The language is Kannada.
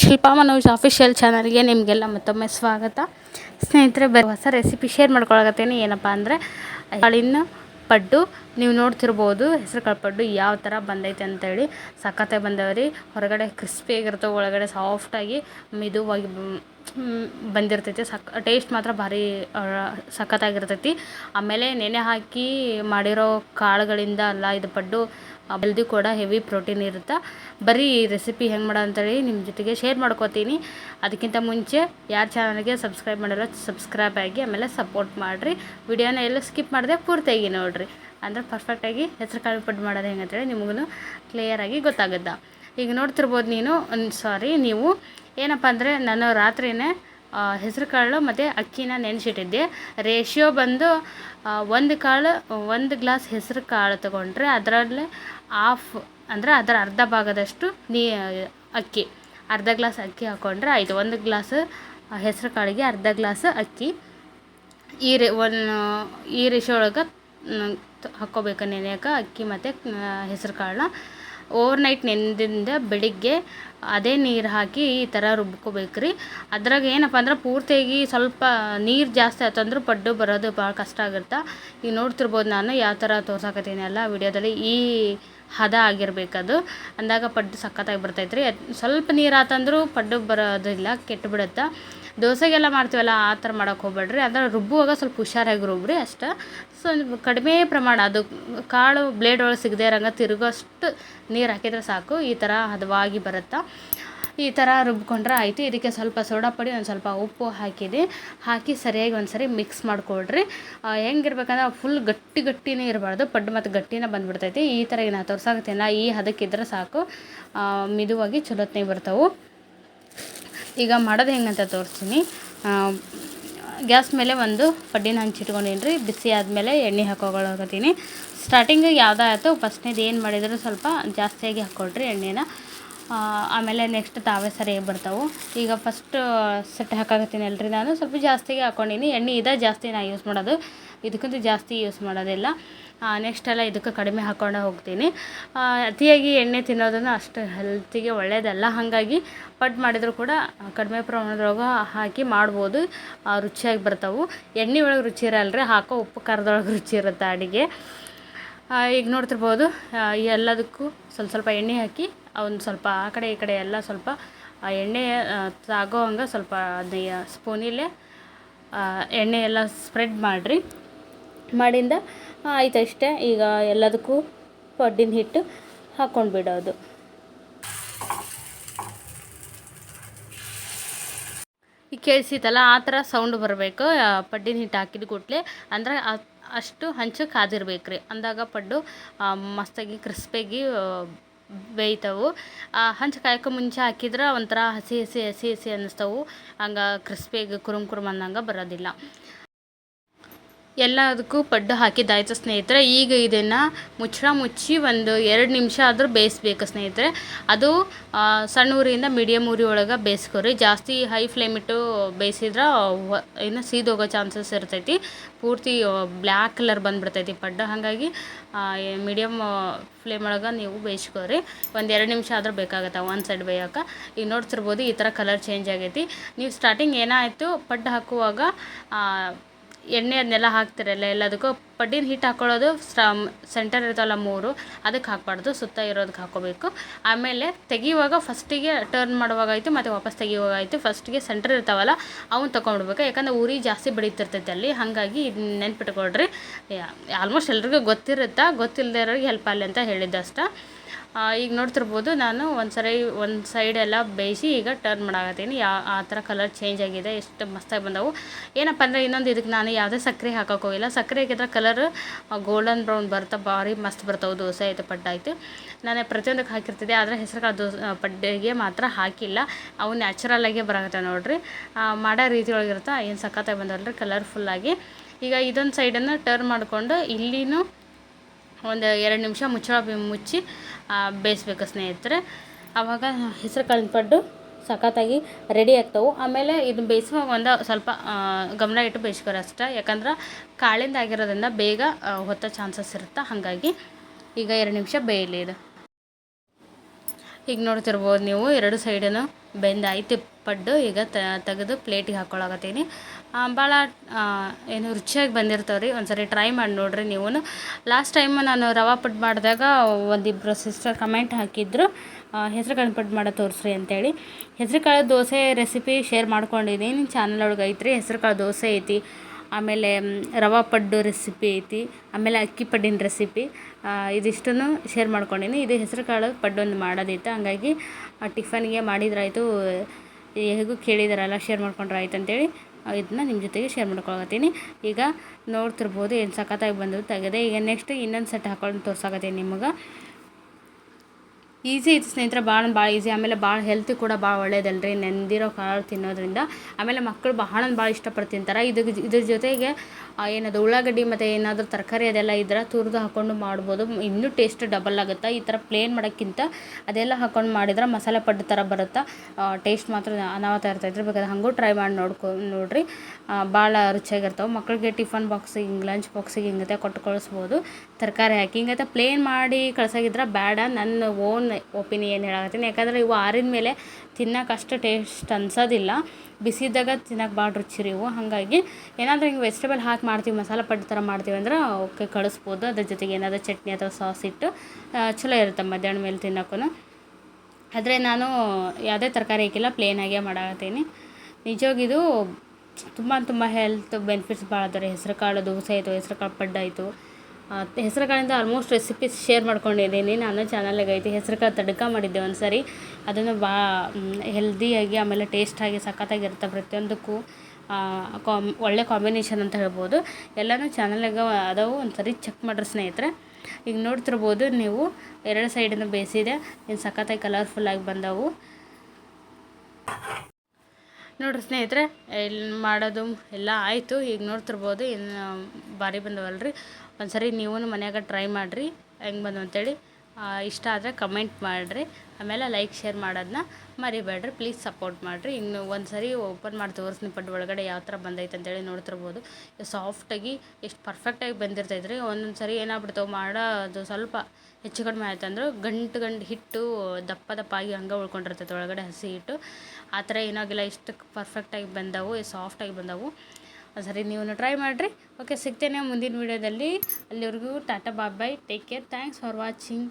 ಶಿಲ್ಪಾ ಮನೋಜ್ ಅಫಿಷಿಯಲ್ ಚಾನಲ್ಗೆ ನಿಮಗೆಲ್ಲ ಮತ್ತೊಮ್ಮೆ ಸ್ವಾಗತ. ಸ್ನೇಹಿತರೆ ಬರೋ ಹೊಸ ರೆಸಿಪಿ ಶೇರ್ ಮಾಡ್ಕೊಳಕತ್ತೇನೆ. ಏನಪ್ಪ ಅಂದರೆ, ಕಾಳಿನ ಪಡ್ಡು. ನೀವು ನೋಡ್ತಿರ್ಬೋದು, ಹೆಸರು ಕಾಳು ಪಡ್ಡು ಯಾವ ಥರ ಬಂದೈತೆ ಅಂತೇಳಿ. ಸಖತ್ತಾಗಿ ಬಂದವ್ರಿ ಹೊರಗಡೆ ಕ್ರಿಸ್ಪಿಯಾಗಿರ್ತವೆ ಒಳಗಡೆ ಸಾಫ್ಟಾಗಿ ಮಿದುವಾಗಿ ಬಂದಿರ್ತೈತಿ. ಸಕ್ ಟೇಸ್ಟ್ ಮಾತ್ರ ಭಾರಿ ಸಖತ್ತಾಗಿರ್ತೈತಿ. ಆಮೇಲೆ ನೆನೆ ಹಾಕಿ ಮಾಡಿರೋ ಕಾಳುಗಳಿಂದ ಅಲ್ಲ, ಇದು ಪಡ್ಡು ಹೆಲ್ದಿ ಕೂಡ ಹೆವಿ ಪ್ರೋಟೀನ್ ಇರುತ್ತೆ. ಬರೀ ಈ ರೆಸಿಪಿ ಹೆಂಗೆ ಮಾಡೋ ಅಂತೇಳಿ ನಿಮ್ಮ ಜೊತೆಗೆ ಶೇರ್ ಮಾಡ್ಕೋತೀನಿ. ಅದಕ್ಕಿಂತ ಮುಂಚೆ ಯಾರ ಚಾನಲ್ಗೆ ಸಬ್ಸ್ಕ್ರೈಬ್ ಮಾಡಿರೋ ಸಬ್ಸ್ಕ್ರೈಬ್ ಆಗಿ ಆಮೇಲೆ ಸಪೋರ್ಟ್ ಮಾಡಿರಿ. ವಿಡಿಯೋನ ಎಲ್ಲ ಸ್ಕಿಪ್ ಮಾಡಿದೆ ಪೂರ್ತಿಯಾಗಿ ನೋಡಿರಿ. ಅಂದರೆ ಪರ್ಫೆಕ್ಟಾಗಿ ಹೆಸರು ಕಾಳು ಪಡ್ಡು ಮಾಡೋದು ಹೆಂಗೆ ಅಂತೇಳಿ ನಿಮಗೂ ಕ್ಲಿಯರಾಗಿ ಗೊತ್ತಾಗುತ್ತೆ. ಈಗ ನೋಡ್ತಿರ್ಬೋದು ನೀನು ಸಾರಿ ನೀವು ಏನಪ್ಪ ಅಂದರೆ ನಾನು ರಾತ್ರಿಯೇ ಹೆಸರು ಕಾಳು ಮತ್ತು ಅಕ್ಕಿನ ನೆನೆಸಿಟ್ಟಿದ್ದೆ. ರೇಷಿಯೋ ಬಂದು ಒಂದು ಕಾಳು, ಒಂದು ಗ್ಲಾಸ್ ಹೆಸರು ಕಾಳು ತೊಗೊಂಡ್ರೆ ಅದರಲ್ಲೇ ಆಫ್ ಅಂದರೆ ಅದರ ಅರ್ಧ ಭಾಗದಷ್ಟು ನೀ, ಅಕ್ಕಿ. ಅರ್ಧ ಗ್ಲಾಸ್ ಅಕ್ಕಿ ಹಾಕ್ಕೊಂಡ್ರೆ ಆಯಿತು. ಒಂದು ಗ್ಲಾಸ್ ಹೆಸರು ಕಾಳಿಗೆ, ಅರ್ಧ ಗ್ಲಾಸ್ ಅಕ್ಕಿ. ಈ ರೇ ಒನ್ ಈ ರೇಷಿಯೋ ಒಳಗೆ ಹಾಕ್ಕೋಬೇಕು ನೆನೆಯಕ್ಕೆ ಅಕ್ಕಿ ಮತ್ತು ಹೆಸರು ಕಾಳನ್ನ. ಓವರ್ ನೈಟ್ ನೆನೆದಿಂದ ಬೆಳಿಗ್ಗೆ ಅದೇ ನೀರು ಹಾಕಿ ಈ ಥರ ರುಬ್ಕೋಬೇಕು ರೀ ಅದ್ರಾಗ ಏನಪ್ಪ ಅಂದ್ರೆ ಪೂರ್ತಿಯಾಗಿ ಸ್ವಲ್ಪ ನೀರು ಜಾಸ್ತಿ ಆಯ್ತಂದ್ರೆ ಪಡ್ಡು ಬರೋದು ಭಾಳ ಕಷ್ಟ ಆಗುತ್ತೆ. ಈಗ ನೋಡ್ತಿರ್ಬೋದು ನಾನು ಯಾವ ಥರ ತೋರ್ಸಾಕತ್ತೀನಿ ಅಲ್ಲ ವಿಡಿಯೋದಲ್ಲಿ. ಈ ಹದ ಆಗಿರ್ಬೇಕದು. ಅಂದಾಗ ಪಡ್ಡು ಸಖತ್ತಾಗಿ ಬರ್ತೈತೆ ರೀ ಸ್ವಲ್ಪ ನೀರು ಆತಂದ್ರೂ ಪಡ್ಡು ಬರೋದಿಲ್ಲ ಕೆಟ್ಟು ಬಿಡುತ್ತೆ ದೋಸೆಗೆಲ್ಲ ಮಾಡ್ತೀವಲ್ಲ, ಆ ಥರ ಮಾಡೋಕೆ ಹೋಗ್ಬೇಡ್ರಿ ಅಂದ್ರೆ ರುಬ್ಬುವಾಗ ಸ್ವಲ್ಪ ಹುಷಾರಾಗಿ ರುಬ್ಬ್ರಿ ಅಷ್ಟೇ. ಸೊ ಕಡಿಮೆ ಪ್ರಮಾಣ ಅದು ಕಾಳು ಬ್ಲೇಡ್ ಒಳಗೆ ಸಿಗದೆ ತಿರುಗೋ ತಿರುಗೋಷ್ಟು ನೀರು ಹಾಕಿದ್ರೆ ಸಾಕು. ಈ ಥರ ಹದವಾಗಿ ಬರುತ್ತೆ. ಈ ಥರ ರುಬ್ಕೊಂಡ್ರೆ ಆಯಿತು. ಇದಕ್ಕೆ ಸ್ವಲ್ಪ ಸೋಡಾ ಪುಡಿ, ಒಂದು ಸ್ವಲ್ಪ ಉಪ್ಪು ಹಾಕಿದೆ. ಹಾಕಿ ಸರಿಯಾಗಿ ಒಂದು ಸರಿ ಮಿಕ್ಸ್ ಮಾಡಿಕೊಳ್ರಿ ಹೆಂಗಿರ್ಬೇಕಂದ್ರೆ ಫುಲ್ ಗಟ್ಟಿ ಗಟ್ಟಿನೇ ಇರಬಾರ್ದು. ಪಡ್ಡು ಮತ್ತು ಗಟ್ಟಿನೇ ಬಂದುಬಿಡ್ತೈತಿ. ಈ ಥರ ಈಗ ನಾ ತೋರ್ಸಾಕತ್ತೀನಲ್ಲ ಈ ಹದಕ್ಕಿದ್ರೆ ಸಾಕು. ಮಿದುವಾಗಿ ಚಲೋತ್ನಾಗ ಬರ್ತಾವೆ. ಈಗ ಮಾಡೋದು ಹೆಂಗಂತ ತೋರಿಸ್ತೀನಿ. ಗ್ಯಾಸ್ ಮೇಲೆ ಒಂದು ಪಡ್ಡಿನ ಹಂಚಿಟ್ಕೊಂಡೀನಿ ಬಿಸಿ ಆದಮೇಲೆ ಎಣ್ಣೆ ಹಾಕೋಗೊಳಕತ್ತೀನಿ ಸ್ಟಾರ್ಟಿಂಗ್ ಯಾವುದಾಯ್ತು ಫಸ್ಟ್ನೇದು ಏನು ಮಾಡಿದರೂ ಸ್ವಲ್ಪ ಜಾಸ್ತಿಯಾಗಿ ಹಾಕ್ಕೊಳ್ರಿ ಎಣ್ಣೆನ. ಆಮೇಲೆ ನೆಕ್ಸ್ಟ್ ತಾವೇ ಸರಿಯಾಗಿ ಬರ್ತಾವೆ ಈಗ ಫಸ್ಟ್ ಸೆಟ್ ಹಾಕಾಕತ್ತೀನಿ ಅಲ್ರಿ ನಾನು. ಸ್ವಲ್ಪ ಜಾಸ್ತಿಗೆ ಹಾಕ್ಕೊಂಡೀನಿ ಎಣ್ಣೆ ಇದೆ ಜಾಸ್ತಿ ನಾ ಯೂಸ್ ಮಾಡೋದು. ಇದಕ್ಕಿಂತ ಜಾಸ್ತಿ ಯೂಸ್ ಮಾಡೋದಿಲ್ಲ. ನೆಕ್ಸ್ಟ್ ಎಲ್ಲ ಇದಕ್ಕೆ ಕಡಿಮೆ ಹಾಕ್ಕೊಂಡು ಹೋಗ್ತೀನಿ. ಅತಿಯಾಗಿ ಎಣ್ಣೆ ತಿನ್ನೋದನ್ನು ಅಷ್ಟು ಹೆಲ್ತಿಗೆ ಒಳ್ಳೆಯದಲ್ಲ ಹಾಗಾಗಿ ಪಡ್ ಮಾಡಿದರೂ ಕೂಡ ಕಡಿಮೆ ಪ್ರಮಾಣದೊಳಗೆ ಹಾಕಿ ಮಾಡ್ಬೋದು. ರುಚಿಯಾಗಿ ಬರ್ತಾವೆ. ಎಣ್ಣೆ ಒಳಗೆ ರುಚಿ ಇರಲ್ರಿ. ಹಾಕೋ ಉಪ್ಪು ಖಾರದೊಳಗೆ ರುಚಿ ಇರುತ್ತೆ ಅಡುಗೆ. ಈಗ ನೋಡ್ತಿರ್ಬೋದು ಎಲ್ಲದಕ್ಕೂ ಸ್ವಲ್ಪ ಸ್ವಲ್ಪ ಎಣ್ಣೆ ಹಾಕಿ ಒಂದು ಸ್ವಲ್ಪ ಆ ಕಡೆ ಈ ಕಡೆ ಎಲ್ಲ ಸ್ವಲ್ಪ, ಆ ಎಣ್ಣೆ ತಾಗೋ ಹಂಗೆ ಸ್ವಲ್ಪ ಅದನ್ನ ಸ್ಪೂನಿಲ್ಲೇ ಎಣ್ಣೆ ಎಲ್ಲ ಸ್ಪ್ರೆಡ್ ಮಾಡಿರಿ. ಮಾಡಿಂದ ಆಯ್ತು ಅಷ್ಟೇ. ಈಗ ಎಲ್ಲದಕ್ಕೂ ಪಡ್ಡಿನ ಹಿಟ್ಟು ಹಾಕ್ಕೊಂಡು ಬಿಡೋದು. ಈಗ ಕೇಳಿಸಿತಲ್ಲ ಆ ಥರ ಸೌಂಡ್ ಬರಬೇಕು. ಪಡ್ಡಿನ ಹಿಟ್ಟು ಹಾಕಿದ ಕೂಡಲೇ. ಅಂದರೆ ಅಷ್ಟು ಹಂಚು ಕಾದಿರ್ಬೇಕು ರೀ ಅಂದಾಗ ಪಡ್ಡು ಮಸ್ತಾಗಿ ಕ್ರಿಸ್ಪಿಯಾಗಿ ಬೇಯ್ತವು. ಹಂಚು ಕಾಯಕ್ಕೆ ಮುಂಚೆ ಹಾಕಿದ್ರೆ ಒಂಥರ ಹಸಿ ಹಸಿ ಹಸಿ ಹಸಿ ಅನ್ನಿಸ್ತವು. ಹಂಗೆ ಕ್ರಿಸ್ಪಿಯಾಗಿ ಕುರುಮ್ ಕುರುಮ್ ಅಂದಂಗೆ ಬರೋದಿಲ್ಲ. ಎಲ್ಲದಕ್ಕೂ ಪಡ್ಡು ಹಾಕಿದ್ದಾಯ್ತು ಸ್ನೇಹಿತರೆ, ಈಗ ಇದನ್ನು ಮುಚ್ಚಳ ಮುಚ್ಚಿ ಒಂದು ಎರಡು ನಿಮಿಷ ಆದರೂ ಬೇಯಿಸ್ಬೇಕು ಸ್ನೇಹಿತರೆ. ಅದು ಸಣ್ಣ ಊರಿಂದ ಮೀಡಿಯಮ್ ಊರಿ ಒಳಗೆ ಬೇಯಿಸ್ಕೊರಿ. ಜಾಸ್ತಿ ಹೈ ಫ್ಲೇಮ್ ಇಟ್ಟು ಬೇಯಿಸಿದ್ರೆ ಇನ್ನು ಸೀದೋಗೋ ಚಾನ್ಸಸ್ ಇರ್ತೈತಿ. ಪೂರ್ತಿ ಬ್ಲ್ಯಾಕ್ ಕಲರ್ ಬಂದುಬಿಡ್ತೈತಿ ಪಡ್ಡು. ಹಾಗಾಗಿ ಮೀಡಿಯಮ್ ಫ್ಲೇಮ್ ಒಳಗೆ ನೀವು ಬೇಯಿಸ್ಕೊರಿ. ಒಂದು ಎರಡು ನಿಮಿಷ ಆದರೂ ಬೇಕಾಗತ್ತೆ ಒಂದು ಸೈಡ್ ಬೇಯೋಕೆ. ಈಗ ನೋಡ್ತಿರ್ಬೋದು ಈ ಥರ ಕಲರ್ ಚೇಂಜ್ ಆಗೈತಿ. ನೀವು ಸ್ಟಾರ್ಟಿಂಗ್ ಏನಾಯಿತು, ಪಡ್ಡು ಹಾಕುವಾಗ ಎಣ್ಣೆ ಅದನ್ನೆಲ್ಲ ಹಾಕ್ತಿರಲ್ಲ, ಎಲ್ಲದಕ್ಕೂ ಪಡ್ಡಿನ ಹಿಟ್ಟು ಹಾಕ್ಕೊಳ್ಳೋದು ಸೆಂಟರ್ ಇರ್ತಾವಲ್ಲ ಮೂರು, ಅದಕ್ಕೆ ಹಾಕ್ಬಾರ್ದು, ಸುತ್ತ ಇರೋದಕ್ಕೆ ಹಾಕ್ಕೋಬೇಕು. ಆಮೇಲೆ ತೆಗಿಯುವಾಗ ಫಸ್ಟಿಗೆ ಟರ್ನ್ ಮಾಡುವಾಗ ಆಯಿತು, ಮತ್ತು ವಾಪಸ್ ತೆಗಿಯುವಾಗ ಆಯಿತು, ಫಸ್ಟಿಗೆ ಸೆಂಟರ್ ಇರ್ತಾವಲ್ಲ ಅವನ್ನ ತೊಗೊಂಡ್ಬಿಡ್ಬೇಕು. ಯಾಕಂದ್ರೆ ಉರಿ ಜಾಸ್ತಿ ಬೆಳೀತಿರ್ತೈತೆ ಅಲ್ಲಿ, ಹಾಗಾಗಿ ಇದನ್ನ ನೆನ್ಪಿಟ್ಕೊಳ್ರಿ. ಆಲ್ಮೋಸ್ಟ್ ಎಲ್ರಿಗೂ ಗೊತ್ತಿರುತ್ತಾ ಗೊತ್ತಿಲ್ಲದೆ ಇರೋರಿಗೆ ಹೆಲ್ಪ್ ಆಗಲಿ ಅಂತ ಹೇಳಿದ್ದಷ್ಟ ಈಗ ನೋಡ್ತಿರ್ಬೋದು ನಾನು ಒಂದು ಸರಿ ಒಂದು ಸೈಡ್ ಎಲ್ಲ ಬೇಯಿಸಿ ಈಗ ಟರ್ನ್ ಮಾಡಾಕತ್ತೀನಿ. ಯಾ, ಆ ಥರ ಕಲರ್ ಚೇಂಜ್ ಆಗಿದೆ, ಎಷ್ಟು ಮಸ್ತಾಗಿ ಬಂದವು. ಏನಪ್ಪ ಅಂದರೆ ಇನ್ನೊಂದು ಇದಕ್ಕೆ ನಾನು ಯಾವುದೇ ಸಕ್ಕರೆ ಹಾಕೋಕೆ ಹೋಗಿಲ್ಲ. ಸಕ್ಕರೆ ಹಾಕಿದ್ರೆ ಕಲರ್ ಗೋಲ್ಡನ್ ಬ್ರೌನ್ ಬರ್ತಾ ಭಾರಿ ಮಸ್ತ್ ಬರ್ತಾವೆ, ದೋಸೆ ಆಯಿತು, ಪಡ್ಡ ಆಯಿತು. ನಾನು ಪ್ರತಿಯೊಂದಕ್ಕೆ ಹಾಕಿರ್ತಿದ್ದೆ, ಆದರೆ ಹೆಸರು ಕಾಳು ದೋಸೆ ಪಡ್ಡೆಗೆ ಮಾತ್ರ ಹಾಕಿಲ್ಲ. ಅವು ನ್ಯಾಚುರಲಾಗೇ ಬರಾಕತ್ತೆ ನೋಡಿರಿ. ಮಾಡೋ ರೀತಿ ಒಳಗಿರುತ್ತೆ ಏನು ಸಖತ್ತಾಗಿ ರೀ ಕಲರ್ಫುಲ್ಲಾಗಿ ಈಗ ಇದೊಂದು ಸೈಡನ್ನು ಟರ್ನ್ ಮಾಡಿಕೊಂಡು ಇಲ್ಲಿನೂ ಒಂದು ಎರಡು ನಿಮಿಷ ಮುಚ್ಚಳ ಮುಚ್ಚಿ ಬೇಯಿಸ್ಬೇಕು ಸ್ನೇಹಿತರೆ. ಆವಾಗ ಹೆಸರು ಕಾಳಿನ ಪಡ್ಡು ಸಖತ್ತಾಗಿ ರೆಡಿ ಆಗ್ತವೆ. ಆಮೇಲೆ ಇದು ಬೇಯಿಸುವಾಗ ಒಂದು ಸ್ವಲ್ಪ ಗಮನ ಇಟ್ಟು ಬೇಯಿಸ್ಕೋರಿ ಅಷ್ಟೇ. ಯಾಕಂದ್ರೆ ಕಾಳಿಂದ ಆಗಿರೋದ್ರಿಂದ ಬೇಗ ಹೊತ್ತೋ ಚಾನ್ಸಸ್ ಇರುತ್ತೆ? ಹಾಗಾಗಿ ಈಗ ಎರಡು ನಿಮಿಷ ಬೇಯಲಿ ಇದು. ಈಗ ನೋಡ್ತಿರ್ಬೋದು ನೀವು ಎರಡು ಸೈಡನ್ನು ಬೆಂದಾಯ್ತು. ಪಡ್ಡು ಈಗ ತೆಗೆದು ಪ್ಲೇಟಿಗೆ ಹಾಕ್ಕೊಳಕತ್ತೀನಿ. ಭಾಳ ಏನು ರುಚಿಯಾಗಿ ಬಂದಿರ್ತಾವೆ ರೀ ಒಂದು ಸರಿ ಟ್ರೈ ಮಾಡಿ ನೋಡಿರಿ ನೀವು ಲಾಸ್ಟ್ ಟೈಮ್ ನಾನು ರವೆ ಪಡ್ಡು ಮಾಡಿದಾಗ ಒಂದಿಬ್ಬರು ಸಿಸ್ಟರ್ ಕಮೆಂಟ್ ಹಾಕಿದ್ರು. ಹೆಸ್ರು ಕಾಳು ಪಡ್ಡು ಮಾಡೋ ತೋರಿಸ್ರಿ ಅಂತೇಳಿ. ಹೆಸ್ರು ಕಾಳು ದೋಸೆ ರೆಸಿಪಿ ಶೇರ್ ಮಾಡ್ಕೊಂಡಿದ್ದೀನಿ ಚಾನಲ್ ಒಳಗೆ ಐತ್ರಿ ಹೆಸ್ರು ಕಾಳು ದೋಸೆ ಐತಿ. ಆಮೇಲೆ ರವೆ ಪಡ್ಡು ರೆಸಿಪಿ ಐತಿ. ಆಮೇಲೆ ಅಕ್ಕಿ ಪಡ್ಡಿನ ರೆಸಿಪಿ ಇದಿಷ್ಟನ್ನು ಶೇರ್ ಮಾಡ್ಕೊಂಡೀನಿ ಇದು ಹೆಸರು ಕಾಳು ಪಡ್ಡು ಒಂದು ಮಾಡೋದಿತ್ತು ಹಂಗಾಗಿ ಟಿಫನ್ಗೆ ಮಾಡಿದ್ರಾಯ್ತು ಹೇಗೂ ಕೇಳಿದಾರಲ್ಲ ಶೇರ್ ಮಾಡ್ಕೊಂಡ್ರೆ ಆಯ್ತು ಅಂತೇಳಿ, ಇದನ್ನ ನಿಮ್ಮ ಜೊತೆಗೆ ಶೇರ್ ಮಾಡ್ಕೊಳಕತ್ತೀನಿ. ಈಗ ನೋಡ್ತಿರ್ಬೋದು, ಏನು ಸಖತ್ತಾಗಿ ಬಂದು ತೆಗೆದೆ ಈಗ ನೆಕ್ಸ್ಟ್ ಇನ್ನೊಂದು ಸೆಟ್ ಹಾಕೊಂಡು ತೋರ್ಸಾಕತ್ತೀನಿ ನಿಮಗೆ. ಈಸಿ ಐತಿ ಸ್ನೇಹಿತರೆ, ಭಾಳ ಭಾಳ ಈಸಿ. ಆಮೇಲೆ ಭಾಳ ಹೆಲ್ತ್ ಕೂಡ ಭಾಳ ಒಳ್ಳೇದಲ್ರಿ. ನೆಂದಿರೋ ಕಾಳು ತಿನ್ನೋದ್ರಿಂದ. ಆಮೇಲೆ ಮಕ್ಕಳು ಭಾಳ ಭಾಳ ಇಷ್ಟಪಟ್ಟು ತಿಂತಾರೆ. ಇದು ಇದ್ರ ಜೊತೆಗೆ ಏನದು ಉಳ್ಳಾಗಡ್ಡಿ ಮತ್ತು ಏನಾದರೂ ತರಕಾರಿ ಅದೆಲ್ಲ ಇದ್ರೆ ತುರಿದು ಹಾಕ್ಕೊಂಡು ಮಾಡ್ಬೋದು. ಇನ್ನೂ ಟೇಸ್ಟ್ ಡಬಲ್ ಆಗುತ್ತೆ? ಈ ಥರ ಪ್ಲೇನ್ ಮಾಡೋಕ್ಕಿಂತ ಅದೆಲ್ಲ ಹಾಕ್ಕೊಂಡು ಮಾಡಿದ್ರೆ ಮಸಾಲೆ ಪಡ್ಡು ಥರ ಬರುತ್ತೆ? ಟೇಸ್ಟ್ ಮಾತ್ರ ಅನಾಹುತ ಇದ್ರೆ ಬೇಕಾದ್ರೆ ಹಾಗೂ ಟ್ರೈ ಮಾಡಿ ನೋಡ್ಕೊ, ನೋಡಿರಿ. ಭಾಳ ರುಚಿಯಾಗಿರ್ತಾವೆ. ಮಕ್ಕಳಿಗೆ ಟಿಫನ್ ಬಾಕ್ಸಿಗೆ ಹಿಂಗೆ ಲಂಚ್ ಬಾಕ್ಸಿಗೆ ಹಿಂಗತೆ ಕೊಟ್ಟು ಕಳಿಸ್ಬೋದು. ತರಕಾರಿ ಹಾಕಿ ಹಿಂಗತೆ. ಪ್ಲೇನ್ ಮಾಡಿ ಕಳ್ಸಾಗಿದ್ರೆ ಬೇಡ. ನನ್ನ ಓನ್ ಒಪಿನಿಯನ್ ಹೇಳಕತ್ತೀನಿ. ಯಾಕಂದರೆ ಇವು ಆರಿದ ಮೇಲೆ ತಿನ್ನೋಕೆ ಅಷ್ಟು ಟೇಸ್ಟ್ ಅನ್ಸೋದಿಲ್ಲ. ಬಿಸಿದಾಗ ತಿನ್ನೋಕೆ ಭಾಳ ರುಚಿ ರೀ ಇವು. ಹಾಗಾಗಿ ಏನಾದರೂ ಹಿಂಗೆ ವೆಜಿಟೇಬಲ್ ಹಾಕಿ ಮಾಡ್ತೀವಿ, ಮಸಾಲೆ ಪಡ್ಡು ಥರ ಮಾಡ್ತೀವಿ ಅಂದ್ರೆ ಓಕೆ ಕಳಿಸ್ಬೋದು. ಅದ್ರ ಜೊತೆಗೆ ಏನಾದರೂ ಚಟ್ನಿ ಅಥವಾ ಸಾಸ್ ಇಟ್ಟು ಚಲೋ ಇರುತ್ತೆ ಮಧ್ಯಾಹ್ನ ಮೇಲೆ ತಿನ್ನೋಕ್ಕೂ ಆದರೆ ನಾನು ಯಾವುದೇ ತರಕಾರಿ ಹಾಕಿಲ್ಲ ಪ್ಲೇನಾಗೇ ಮಾಡಾಕತ್ತೀನಿ. ನಿಜವಾಗಿದು ತುಂಬ ತುಂಬ ಹೆಲ್ತ್ ಬೆನಿಫಿಟ್ಸ್ ಭಾಳ ಅದಾವೆ ಹೆಸರು ಕಾಳು ದೋಸೆ ಆಯಿತು ಹೆಸರು ಕಾಳು ಪಡ್ಡು ಆಯಿತು. ಹೆಸ್ರು ಕಾಳಿಂದ ಆಲ್ಮೋಸ್ಟ್ ರೆಸಿಪೀಸ್ ಶೇರ್ ಮಾಡ್ಕೊಂಡಿದ್ದೀನಿ. ನಾನು ಚಾನಲ್ಗೆ ಐತಿ. ಹೆಸ್ರು ಕಾಳು ತಡ್ಕ ಮಾಡಿದ್ದೆ ಒಂದು ಸರಿ ಅದನ್ನು ಭಾ ಹೆಲ್ದಿಯಾಗಿ ಆಮೇಲೆ ಟೇಸ್ಟಾಗಿ ಸಖತ್ತಾಗಿರುತ್ತೆ ಪ್ರತಿಯೊಂದಕ್ಕೂ. ಕಾಮ್ ಒಳ್ಳೆ ಕಾಂಬಿನೇಷನ್ ಅಂತ ಹೇಳ್ಬೋದು. ಎಲ್ಲನೂ ಚಾನಲ್ಗೆ ಅದಾವು. ಒಂದು ಸರಿ ಚೆಕ್ ಮಾಡ್ರಿ ಸ್ನೇಹಿತರೆ. ಈಗ ನೋಡ್ತಿರ್ಬೋದು ನೀವು. ಎರಡು ಸೈಡನ್ನು ಬೇಯಿಸಿದೆ. ಇನ್ನು ಸಖತ್ತಾಗಿ ಕಲರ್ಫುಲ್ಲಾಗಿ ಬಂದವು. ನೋಡ್ರಿ ಸ್ನೇಹಿತರೆ ಇಲ್ಲಿ ಮಾಡೋದು ಎಲ್ಲ ಆಯಿತು. ಈಗ ನೋಡ್ತಿರ್ಬೋದು. ಇನ್ನು ಭಾರಿ ಬಂದವಲ್ರಿ. ಒಂದು ಸರಿ ನೀವು ಮನ್ಯಾಗ ಟ್ರೈ ಮಾಡಿರಿ, ಹೆಂಗೆ ಬಂದು ಅಂತೇಳಿ. ಇಷ್ಟ ಆದರೆ ಕಮೆಂಟ್ ಮಾಡಿರಿ. ಆಮೇಲೆ ಲೈಕ್ ಶೇರ್ ಮಾಡೋದನ್ನ ಮರಿಬೇಡ್ರಿ. ಪ್ಲೀಸ್ ಸಪೋರ್ಟ್ ಮಾಡಿರಿ. ಇನ್ನು ಒಂದು ಸರಿ ಓಪನ್ ಮಾಡಿ ತೋರಿಸ್ತೀನಿ ಪಟ್ಟು ಒಳಗಡೆ ಯಾವ ಥರ ಬಂದೈತೆ ಅಂತೇಳಿ ನೋಡ್ತಿರ್ಬೋದು. ಸಾಫ್ಟಾಗಿ ಎಷ್ಟು ಪರ್ಫೆಕ್ಟಾಗಿ ಬಂದಿರ್ತೈತೆ ರೀ ಒಂದೊಂದು ಸರಿ ಏನಾಗ್ಬಿಡ್ತಾವೆ ಮಾಡೋದು ಸ್ವಲ್ಪ ಹೆಚ್ಚು ಕಡಿಮೆ ಆಯ್ತು ಅಂದ್ರೆ ಗಂಟು ಗಂಟು ಹಿಟ್ಟು ದಪ್ಪ ದಪ್ಪ ಆಗಿ ಹಂಗೆ ಉಳ್ಕೊಂಡಿರ್ತೈತೆ ಒಳಗಡೆ ಹಸಿ ಹಿಟ್ಟು. ಆ ಥರ ಏನಾಗಿಲ್ಲ ಇಷ್ಟು ಪರ್ಫೆಕ್ಟಾಗಿ ಬಂದವು ಸಾಫ್ಟಾಗಿ ಬಂದವು. ಸರಿ ನೀವು ಟ್ರೈ ಮಾಡಿರಿ. ಓಕೆ ಸಿಗ್ತೇನೆ ಮುಂದಿನ ವೀಡಿಯೋದಲ್ಲಿ ಅಲ್ಲಿವರೆಗೂ tata bye take care thanks for watching